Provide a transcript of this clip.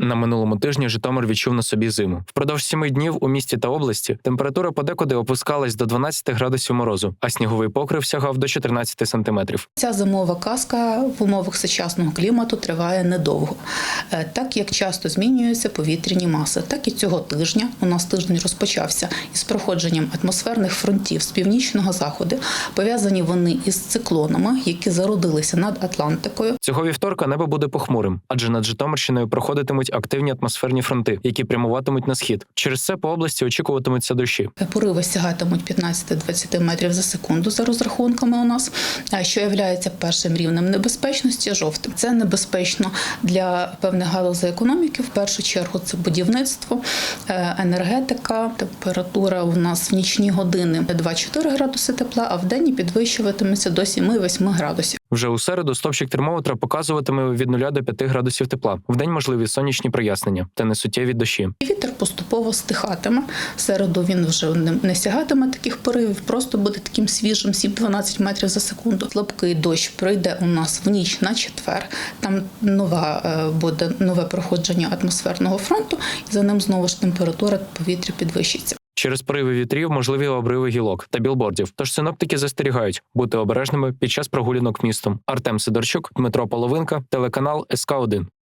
На минулому тижні Житомир відчув на собі зиму. Впродовж сіми днів у місті та області температура подекуди опускалась до 12 градусів морозу, а сніговий покрив сягав до 14 сантиметрів. Ця зимова казка в умовах сучасного клімату триває недовго, так як часто змінюються повітряні маси. Так і цього тижня у нас тиждень розпочався із проходженням атмосферних фронтів з північного заходу. Пов'язані вони із циклонами, які зародилися над Атлантикою. Цього вівторка небо буде похмурим, адже над Житомирщиною проходитимуть активні атмосферні фронти, які прямуватимуть на схід. Через це по області очікуватимуться дощі. Пориви сягатимуть 15-20 метрів за секунду за розрахунками у нас, що є першим рівнем небезпечності жовтим. Це небезпечно для певних галузей економіки. В першу чергу це будівництво, е, енергетика. Температура у нас в нічні години 2-4 градуси тепла, а в день підвищуватиметься до 7-8 градусів. Вже у середу стопчик термометра показуватиме від 0 до 5 градусів тепла. В день можливі сонячні прояснення та несуттєві дощі. Поступово стихатиме. В середу він вже не, не сягатиме таких поривів, просто буде таким свіжим, 7-12 метрів за секунду. Слабкий дощ пройде у нас в ніч на четвер. Там нова е, буде нове проходження атмосферного фронту, і за ним знову ж температура повітря підвищиться. Через пориви вітрів можливі обриви гілок та білбордів. Тож синоптики застерігають бути обережними під час прогулянок містом. Артем Сидорчук, Дмитро Половинка, телеканал СК 1